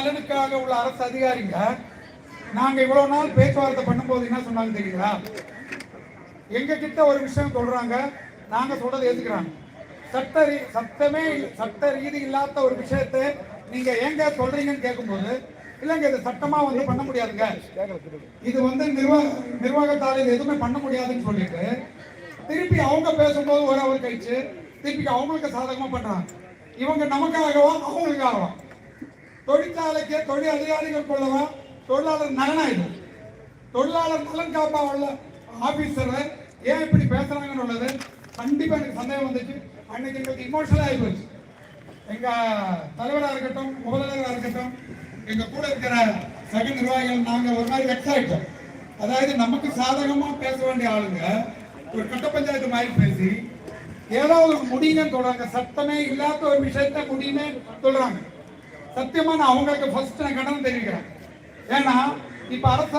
நலனுக்காக உள்ள அரசு அதிகாரிங்க நாங்க இவ்வளவு நாள் பேச்சுவார்த்தை பண்ணும்போது என்ன சொன்னாங்க தெரியுங்களா? எங்க கிட்ட ஒரு விஷயம் சொல்றாங்க நாங்க சொல்றதை ஏத்துக்கிறாங்க. சட்ட ரீ- சட்டமே சட்ட ரீதி இல்லாத ஒரு விஷயத்தை நீங்க ஏங்க சொல்றீங்கன்னு கேட்கும்போது இல்லைங்க இது சட்டமா வந்து பண்ண முடியாதுங்க. இது வந்து நிர்வாக நிர்வாகத்தால் இது எதுவுமே பண்ண முடியாதுன்னு சொல்லிட்டு திருப்பி அவங்க பேசும்போது ஒரு அவர் கழிச்சு திருப்பி அவங்களுக்கு சாதகமா பண்றாங்க. இவங்க நமக்காகவா அவங்களுக்காகவா? தொழிற்சாலைக்கு தொழில் அதிகாரிகள் கொள்ளவா? தொழிலாளர் நலனாயிடும் தொழிலாளர் நலன் காப்பா உள்ள ஆபீசர். ஏன் இப்படி பேசுறாங்கன்னு உள்ளது? கண்டிப்பா எனக்கு சந்தேகம் வந்துச்சு. அன்னைக்கு எங்களுக்கு இமோஷனல் ஆகி போச்சு. எங்க தலைவராக இருக்கட்டும் முதல்வராக இருக்கட்டும் எங்க கூட இருக்கிற சக நிர்வாகிகள் நாங்க ஒரு மாதிரி வெக்ஸ் ஆயிட்டோம். அதாவது நமக்கு சாதகமா பேச வேண்டிய ஆளுங்க ஒரு கட்ட பஞ்சாயத்து மாதிரி பேசி ஏதாவது ஒரு முடியுங்கன்னு சொல்றாங்க. சட்டமே இல்லாத ஒரு விஷயத்த முடியுமே சொல்றாங்க. சத்தியமா நான் அவங்களுக்கு ஃபர்ஸ்ட் நான் கண்டனம் தெரிவிக்கிறேன். ஏன்னா இப்ப அரச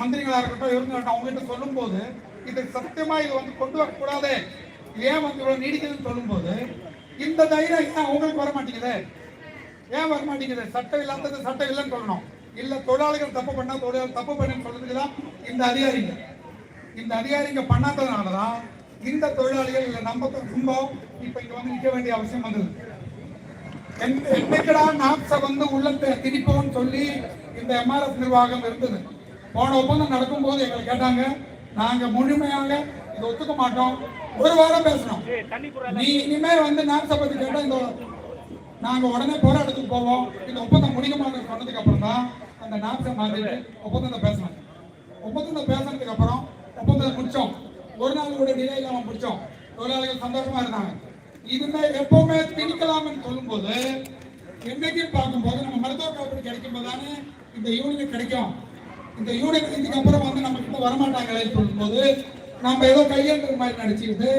மந்திரிகளா இருக்கட்டும் இவங்க இருக்கட்டும் சொல்லும் சொல்லும்போது இது சத்தியமா இது வந்து கொண்டு வரக்கூடாது. ஏன் வந்து இவ்வளவு நீடிக்குதுன்னு சொல்லும்போது இந்த தைரியம் ஏன் அவங்களுக்கு வர மாட்டேங்குது ஏன் வர மாட்டேங்குது சட்டம் இல்லாதது சட்டம் இல்லைன்னு சொல்லணும். இல்ல தொழிலாளிகள் தப்பு பண்ணா தொழிலாளர் தப்பு பண்ணு சொல்றதுக்கு தான் இந்த அதிகாரிங்க. இந்த அதிகாரிங்க பண்ணாததுனால தான் இந்த தொழிலாளிகள் இல்ல நம்ம கும்பம் இப்ப இங்க வந்து நிக்க வேண்டிய அவசியம் வந்தது. என்னைக்கடா நாப்ச வந்து உள்ளத்தை திணிப்போம்னு சொல்லி இந்த எம்ஆர்எஃப் நிர்வாகம் இருந்தது. போன ஒப்பந்தம் நடக்கும்போது எங்களை கேட்டாங்க நாங்க முழுமையாக இதை ஒத்துக்க மாட்டோம். ஒரு வாரம் பேசணும். நீ இனிமே வந்து நாப்ச பத்தி கேட்டா இந்த நாங்க உடனே போராட்டத்துக்கு போவோம். இந்த ஒப்பந்தம் முடிக்க சொன்னதுக்கு அப்புறம் தான் அந்த நாப்ச மாத்திட்டு ஒப்பந்தத்தை பேசணும் ஒப்பந்தத்தை பேசுனதுக்கு அப்புறம் ஒப்பந்தத்தை முடிச்சோம். ஒரு நாள் கூட டிலே இல்லாம முடிச்சோம். தொழிலாளிகள் சந்தோஷமா இருந்தாங்க. இதுமே எப்பவுமே சொல்லும்போது என்னைக்கும் பார்க்கும்போது நம்ம மருத்துவ காப்பீடு கிடைக்கும் போதானே இந்த யூனியன் கிடைக்கும். இந்த யூனியன் இதுக்கு அப்புறம் வந்து நம்ம கிட்ட வரமாட்டாங்களே சொல்லும்போது நம்ம ஏதோ கையெழுத்து மாதிரி நடிச்சுக்கிட்டு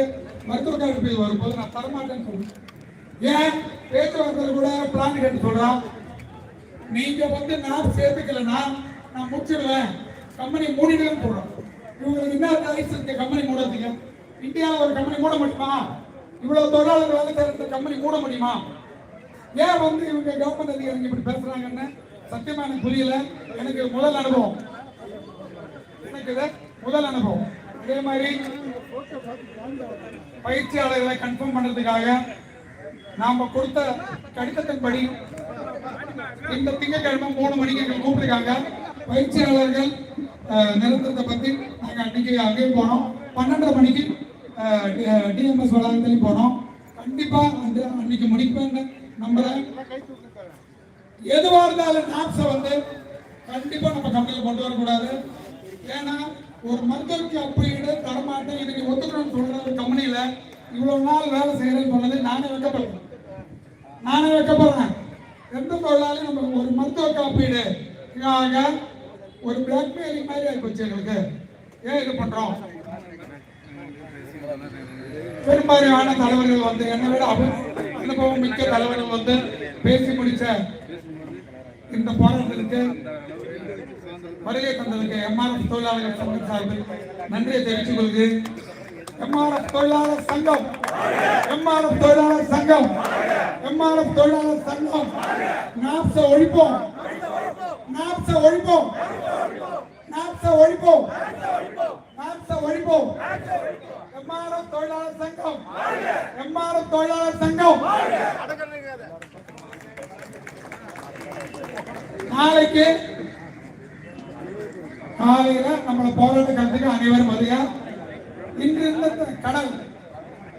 மருத்துவ காப்பீடு வரும்போது நான் தரமாட்டேன்னு சொல்லுவேன் ஏன்? பேச்சுவார்த்தை கூட பிளான் கேட்டு சொல்றான். நீங்க வந்து நான் சேர்த்துக்கலன்னா நான் முடிச்சிடுவேன். கம்பெனி மூடிடுவேன் சொல்றோம் இவங்களுக்கு என்ன ரைட்ஸ் இந்த கம்பெனி மூடுறதுக்கு. இந்தியாவில் ஒரு கம்பெனி மூட முடியுமா? இவ்வளவு தொழிலாளர்கள் வந்து இந்த கம்பெனி மூட முடியுமா? ஏன் வந்து இவங்க கவர்மெண்ட் அதிகாரிங்க இப்படி பேசுறாங்கன்னு? சத்தியமா எனக்கு புரியல. எனக்கு முதல் அனுபவம். எனக்கு முதல் அனுபவம். அதே மாதிரி பயிற்சியாளர்களை கன்ஃபார்ம் பண்றதுக்காக நாம கொடுத்த கடிதத்தின்படி இந்த திங்கட்கிழமை மூணு மணிக்கு எங்களை கூப்பிட்டுருக்காங்க. பயிற்சியாளர்கள் அஹ், நிரந்தரத்தை பத்தி நாங்க அன்னைக்கு அங்கேயும் போனோம். பன்னெண்டரை மணிக்கு டிஎம்எஸ் வளாகத்திலையும் போனோம். கண்டிப்பா அந்த அன்னைக்கு முடிப்பேன்னு நம்புறேன் எதுவா இருந்தாலும் நாப்ஸை வந்து கண்டிப்பா நம்ம கம்பெனியில் கொண்டு வரக்கூடாது. ஏன்னா ஒரு மருத்துவ காப்பீடு தரமாட்டேன் இதுக்கு ஒத்துக்கணும்னு சொல்ற ஒரு கம்பெனியில இவ்வளவு நாள் வேலை செய்யறேன்னு சொன்னது நானே வைக்கப்படுறேன் நானே வைக்கப்படுறேன் எந்த தொழிலாளி நம்ம ஒரு மருத்துவ காப்பீடு இதுக்காக ஒரு பிளாக்மெயிலிங் மாதிரி ஆகி போச்சு எங்களுக்கு. ஏன் இது பண்றோம்? பெரும்பாலான தலைவர்கள் வந்து என்னை விட அபு- அனுபவம் மிக்க தலைவர்கள் வந்து பேசி முடிச்ச இந்த பாடல்களுக்கு வருகை தந்ததற்கு எம்ஆர்எஃப் தொழிலாளர்கள் சங்கம் சார்பில் நன்றியை தெரிவித்துக் கொள்கிறேன் எம்ஆர்எஃப் தொழிலாளர் சங்கம் எம்ஆர்எஃப் தொழிலாளர் சங்கம் எம்ஆர்எஃப் தொழிலாளர் சங்கம். நாப்ச ஒழிப்போம். நாப்ச ஒழிப்போம். நாப்ச ஒழிப்போம். நாப்ச ஒழிப்போம். எம்ஆர்எஃப் தொழிலாளர் சங்கம். எம்ஆர்எஃப் தொழிலாளர் சங்கம். நாளைக்கு காலையில நம்மளை போராட்ட அனைவரும் வருக இன்று இருந்த கடல்